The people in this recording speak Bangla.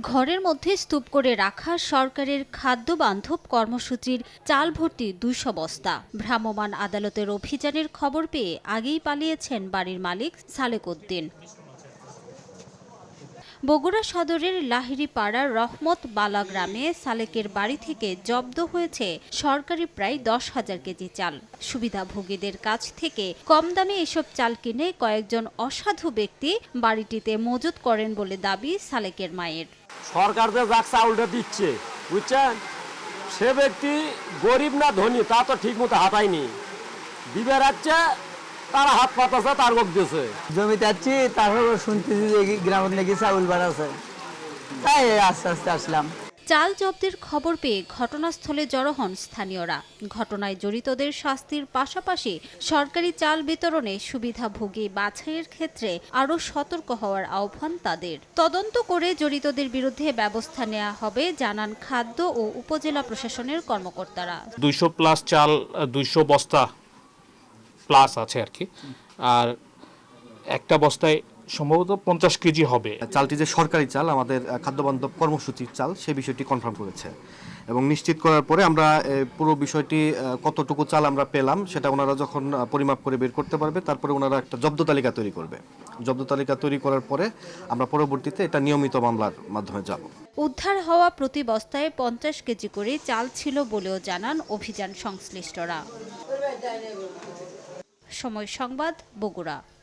ঘরের মধ্যে স্তূপ করে রাখা সরকারের খাদ্য বান্ধব কর্মসূচির চাল ভর্তি দুইশো বস্তা। ভ্রাম্যমাণ আদালতের অভিযানের খবর পেয়ে আগেই পালিয়েছেন বাড়ির মালিক সালেক উদ্দিন। বগুড়া সদরের লাহিড়ি পাড়ার রহমত বালা গ্রামে সালেকের বাড়ি থেকে জব্দ হয়েছে সরকারি প্রায় দশ হাজার কেজি চাল। সুবিধাভোগীদের কাছ থেকে কম দামে এসব চাল কিনে কয়েকজন অসাধু ব্যক্তি বাড়িটিতে মজুত করেন বলে দাবি সালেকের মায়ের। সরকার যে যাক চাউলটা দিচ্ছে, বুঝছেন? সে ব্যক্তি গরিব না ধনী, তা তো ঠিক মতো হাতায়নি। দিবে রাখছে তারা হাত পাতাছে তার গোপ দিয়েছে। জমি যাচ্ছি তারপর শুনতেছি যে গ্রামের নাকি চাউল বাড়াছে তাই আস্তে আস্তে আসলাম। চাল জব্দের খবর পেয়ে ঘটনাস্থলে জড়ো হন স্থানীয়রা। ঘটনায় জড়িতদের শাস্তির পাশাপাশি সরকারি চাল বিতরণে সুবিধাভোগী বাছাইয়ের ক্ষেত্রে আরও সতর্ক হওয়ার আহ্বান তাদের। তদন্ত করে জড়িতদের বিরুদ্ধে ব্যবস্থা নেওয়া হবে, জানান খাদ্য ও উপজেলা প্রশাসনের কর্মকর্তারা। দুইশো প্লাস চাল, দুইশো বস্তা প্লাস আছে আর কি। আর একটা বস্তায় সম্ভবত পঞ্চাশ কেজি হবে। চালটি যে সরকারি চাল আমাদের আহ, খাদ্য বান্ধব কর্মসূচির চাল সে বিষয়টি কনফার্ম করেছে। এবং নিশ্চিত করার পরে আমরা পুরো বিষয়টি কতটুকু চাল আমরা পেলাম সেটা ওনারা যখন পরিমাপ করে বের করতে পারবে তারপরে ওনারা একটা জব্দ তালিকা তৈরি করবে। জব্দ তালিকা তৈরি করার পরে আমরা পরবর্তীতে এটা নিয়মিত মামলার মাধ্যমে যাব। উদ্ধার হওয়া প্রতি বস্তায় পঞ্চাশ কেজি করে চাল ছিল বলেও জানান অভিযান সংশ্লিষ্টরা। সময় সংবাদ বগুড়া।